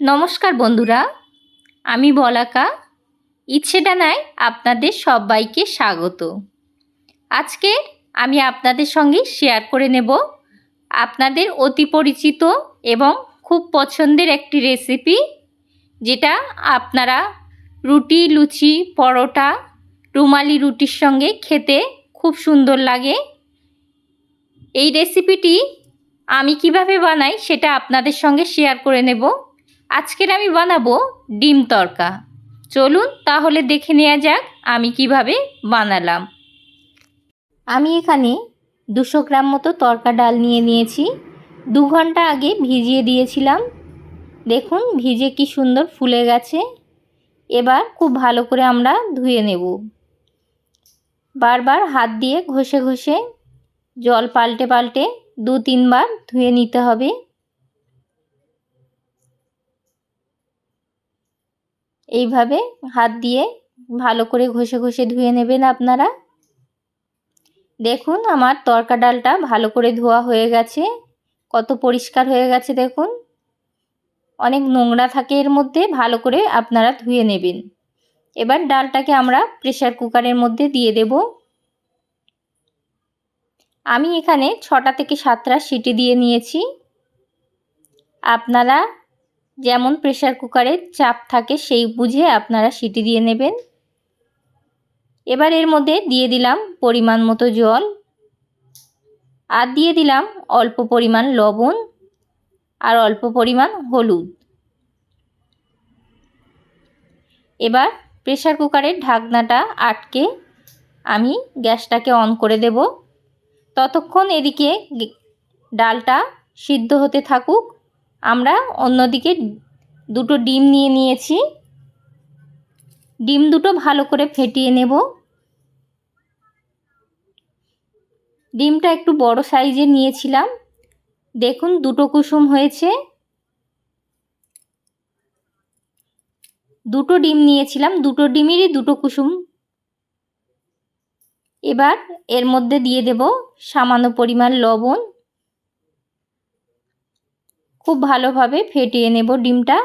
নমস্কার বন্ধুরা, আমি বলাকা। ইচ্ছে ডানায় আপনাদের সবাইকে স্বাগত। আজকে আমি আপনাদের সঙ্গে শেয়ার করে নেব আপনাদের অতি পরিচিত এবং খুব পছন্দের একটি রেসিপি যেটা আপনারা রুটি, লুচি, পরোটা, রুমালি রুটির সঙ্গে খেতে খুব সুন্দর লাগে। এই রেসিপিটি আমি কীভাবে বানাই সেটা আপনাদের সঙ্গে শেয়ার করে নেব। আজকের আমি বানাবো ডিম তরকা। চলুন তাহলে দেখে নেওয়া যাক আমি কীভাবে বানালাম। আমি এখানে দুশো গ্রাম মতো তরকা ডাল নিয়ে নিয়েছি। দু ঘণ্টা আগে ভিজিয়ে দিয়েছিলাম। দেখুন ভিজে কি সুন্দর ফুলে গেছে। এবার খুব ভালো করে আমরা ধুয়ে নেব। বারবার হাত দিয়ে ঘষে ঘষে জল পাল্টে পাল্টে দু তিনবার ধুয়ে নিতে হবে। এইভাবে হাত দিয়ে ভালো করে ঘষে ঘষে ধুয়ে নেবেন আপনারা। দেখুন আমার তরকা ডালটা ভালো করে ধোয়া হয়ে গেছে। কত পরিষ্কার হয়ে গেছে দেখুন। অনেক নোংরা থাকে এর মধ্যে, ভালো করে আপনারা ধুয়ে নেবেন। এবার ডালটাকে আমরা প্রেশার কুকারের মধ্যে দিয়ে দেব। আমি এখানে ছটা থেকে সাতটা সিটি দিয়ে নিয়েছি। আপনারা যেমন প্রেশার কুকারের চাপ থাকে সেই বুঝে আপনারা সিটি দিয়ে নেবেন। এবার এর মধ্যে দিয়ে দিলাম পরিমাণ মতো জল। আর দিয়ে দিলাম অল্প পরিমাণ লবণ আর অল্প পরিমাণ হলুদ। এবার প্রেশার কুকারের ঢাকনাটা আটকে আমি গ্যাসটাকে অন করে দেব। ততক্ষণ এদিকে ডালটা সিদ্ধ হতে থাকুক। আমরা অন্যদিকে দুটো ডিম নিয়ে নিয়েছি। ডিম দুটো ভালো করে ফেটিয়ে নেব। ডিমটা একটু বড় সাইজে নিয়েছিলাম। দেখুন, দুটো কুসুম হয়েছে। দুটো ডিম নিয়েছিলাম, দুটো ডিমেরই দুটো কুসুম। এবার এর মধ্যে দিয়ে দেব সামান্য পরিমাণ লবণ। খুব ভালোভাবে ফেটিয়ে নেব ডিমটা।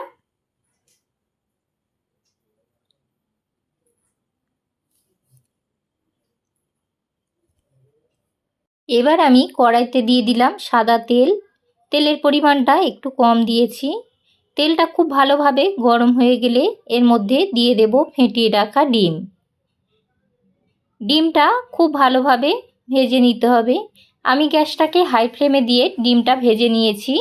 এবার আমি কড়াইতে দিয়ে দিলাম সাদা তেল। তেলের পরিমাণটা একটু কম দিয়েছি। তেলটা খুব ভালোভাবে গরম হয়ে গেলে এর মধ্যে দিয়ে দেব ফেটিয়ে রাখা ডিম। ডিমটা খুব ভালোভাবে ভেজে নিতে হবে। আমি গ্যাসটাকে হাই ফ্লেমে দিয়ে ডিমটা ভেজে নিয়েছি।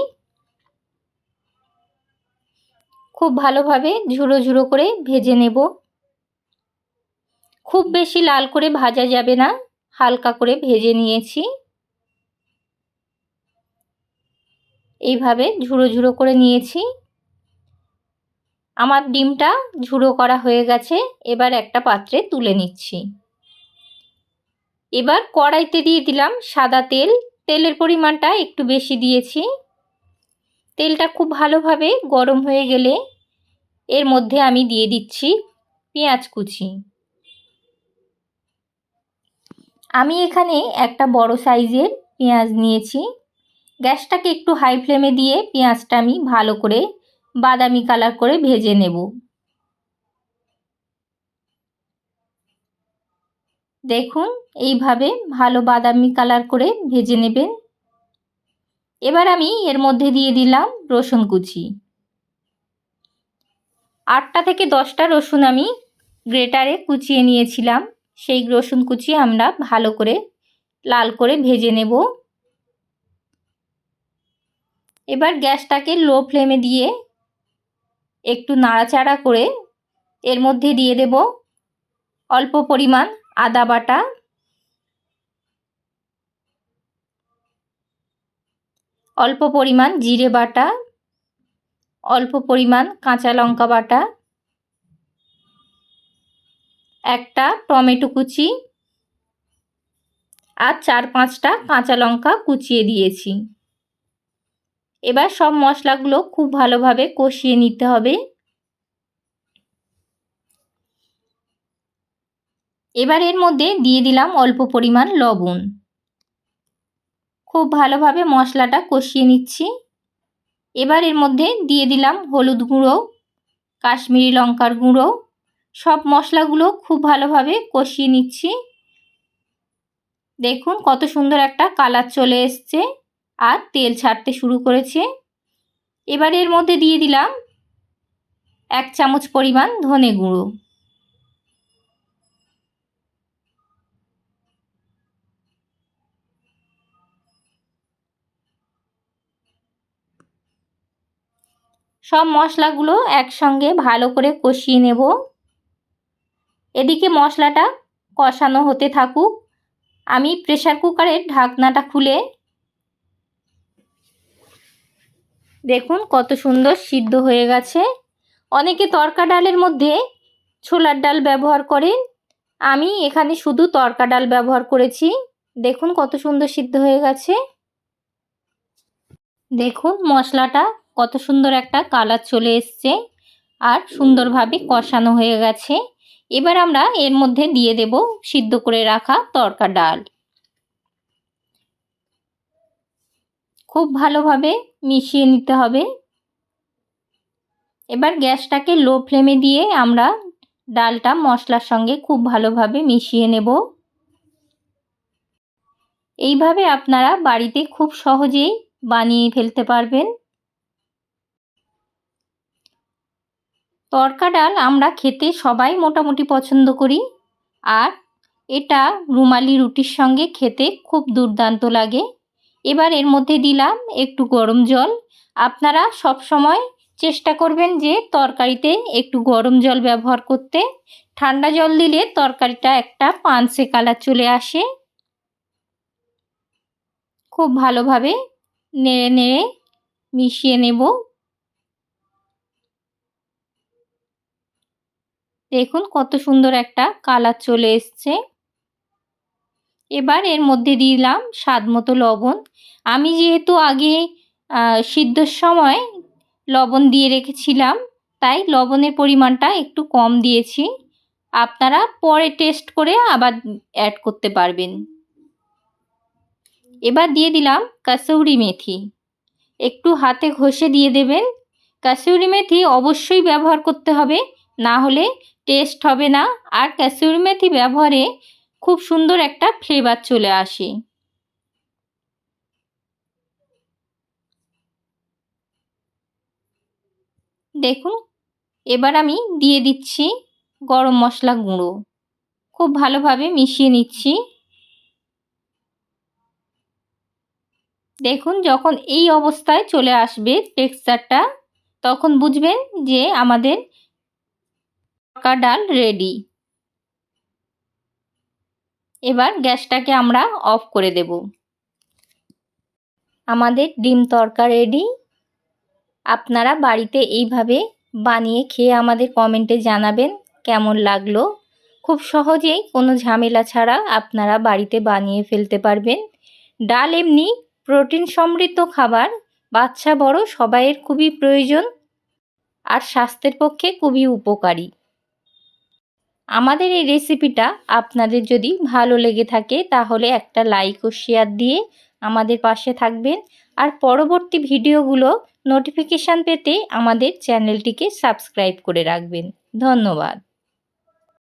খুব ভালোভাবে ঝুড়ো ঝুড়ো করে ভেজে নেব। খুব বেশি লাল করে ভাজা যাবে না, হালকা করে ভেজে নিয়েছি। এইভাবে ঝুড়ো ঝুড়ো করে নিয়েছি। আমার ডিমটা ঝুড়ো করা হয়ে গেছে, এবার একটা পাত্রে তুলে নিচ্ছি। এবার কড়াইতে দিয়ে দিলাম সাদা তেল, তেলের পরিমাণটা একটু বেশি দিয়েছি। তেলটা খুব ভালোভাবে গরম হয়ে গেলে এর মধ্যে আমি দিয়ে দিচ্ছি পেঁয়াজ কুচি। আমি এখানে একটা বড় সাইজের পেঁয়াজ নিয়েছি। গ্যাসটাকে একটু হাই ফ্লেমে দিয়ে পেঁয়াজটা আমি ভালো করে বাদামি কালার করে ভেজে নেব। দেখুন, এইভাবে ভালো বাদামি কালার করে ভেজে নেবেন। এবার আমি এর মধ্যে দিয়ে দিলাম রসুন কুচি। আটটা থেকে দশটা রসুন আমি গ্রেটারে কুচিয়ে নিয়েছিলাম। সেই রসুন কুচি আমরা ভালো করে লাল করে ভেজে নেব। এবার গ্যাসটাকে লো ফ্লেমে দিয়ে একটু নাড়াচাড়া করে এর মধ্যে দিয়ে দেব অল্প পরিমাণ আদা বাটা। অল্প পরিমাণ জিরে বাটা, অল্প পরিমাণ কাঁচা লঙ্কা বাটা, একটা টমেটো কুচি আর চার পাঁচটা কাঁচা লঙ্কা কুচিয়ে দিয়েছি। এবার সব মশলাগুলো খুব ভালোভাবে কষিয়ে নিতে হবে। এবার এর মধ্যে দিয়ে দিলাম অল্প পরিমাণ লবণ। খুব ভালোভাবে মশলাটা কষিয়ে নিচ্ছি। এবার এর মধ্যে দিয়ে দিলাম হলুদ গুঁড়ো, কাশ্মীরি লঙ্কার গুঁড়ো, সব মশলাগুলো খুব ভালোভাবে কষিয়ে নিচ্ছি। দেখুন কত সুন্দর একটা কালার চলে এসছে আর তেল ছাড়তে শুরু করেছে। এবার এর মধ্যে দিয়ে দিলাম এক চামচ পরিমাণ ধনে গুঁড়ো। সব মশলাগুলো একসঙ্গে ভালো করে কষিয়ে নেব। এদিকে মশলাটা কষানো হতে থাকুক। আমি প্রেশার কুকারের ঢাকনাটা খুলে দেখুন কত সুন্দর সিদ্ধ হয়ে গেছে। অনেকে তরকা ডালের মধ্যে ছোলার ডাল ব্যবহার করেন। আমি এখানে শুধু তরকা ডাল ব্যবহার করেছি। দেখুন কত সুন্দর সিদ্ধ হয়ে গেছে। দেখুন মশলাটা কত সুন্দর একটা কালার চলে এসছে আর সুন্দরভাবে কষানো হয়ে গেছে। এবার আমরা এর মধ্যে দিয়ে দেব সিদ্ধ করে রাখা তরকা ডাল। খুব ভালোভাবে মিশিয়ে নিতে হবে। এবার গ্যাসটাকে লো ফ্লেমে দিয়ে আমরা ডালটা মশলার সঙ্গে খুব ভালোভাবে মিশিয়ে নেব। এইভাবে আপনারা বাড়িতে খুব সহজেই বানিয়ে ফেলতে পারবেন। তরকা ডাল আমরা খেতে সবাই মোটামুটি পছন্দ করি। আর এটা রুমালি রুটির সঙ্গে খেতে খুব দুর্দান্ত লাগে। এবার এর মধ্যে দিলাম একটু গরম জল। আপনারা সব সময় চেষ্টা করবেন যে তরকারিতে একটু গরম জল ব্যবহার করতে। ঠান্ডা জল দিলে তরকারিটা একটা পানসে কালার চলে আসে। খুব ভালোভাবে নেড়ে নেড়ে মিশিয়ে নেব। দেখুন কত সুন্দর একটা কালার চলে এসছে। এবার এর মধ্যে দিলাম স্বাদ মতো লবণ। আমি যেহেতু আগে সিদ্ধর সময় লবণ দিয়ে রেখেছিলাম, তাই লবণের পরিমাণটা একটু কম দিয়েছি। আপনারা পরে টেস্ট করে আবার অ্যাড করতে পারবেন। এবার দিয়ে দিলাম কাসৌরি মেথি। একটু হাতে ঘষে দিয়ে দেবেন। কাসুরি মেথি অবশ্যই ব্যবহার করতে হবে। না হলে টেস্ট হবে না। আর কাসুরি মেথি ব্যবহারে খুব সুন্দর একটা ফ্লেভার চলে আসে। দেখুন, এবার আমি দিয়ে দিচ্ছি গরম মশলা গুঁড়ো। খুব ভালোভাবে মিশিয়ে নিচ্ছি। দেখুন, যখন এই অবস্থায় চলে আসবে টেক্সচারটা, তখন বুঝবেন যে আমাদের তরকা ডাল রেডি এবার গ্যাসটাকে আমরা অফ করে দেব। আমাদের ডিম তরকা রেডি আপনারা বাড়িতে এইভাবে বানিয়ে খেয়ে আমাদের কমেন্টে জানাবেন কেমন লাগল। খুব সহজেই কোনো ঝামেলা ছাড়া আপনারা বাড়িতে বানিয়ে ফেলতে পারবেন। ডাল এমনি প্রোটিন সমৃদ্ধ খাবার, বাচ্চা বড় সবাইয়ের খুবই প্রয়োজন। আর স্বাস্থ্যের পক্ষে খুবই উপকারী। আমাদের এই রেসিপিটা আপনাদের যদি ভালো লেগে থাকে, তাহলে একটা লাইক ও শেয়ার দিয়ে আমাদের পাশে থাকবেন। আর পরবর্তী ভিডিওগুলো নোটিফিকেশান পেতে আমাদের চ্যানেলটিকে সাবস্ক্রাইব করে রাখবেন। ধন্যবাদ।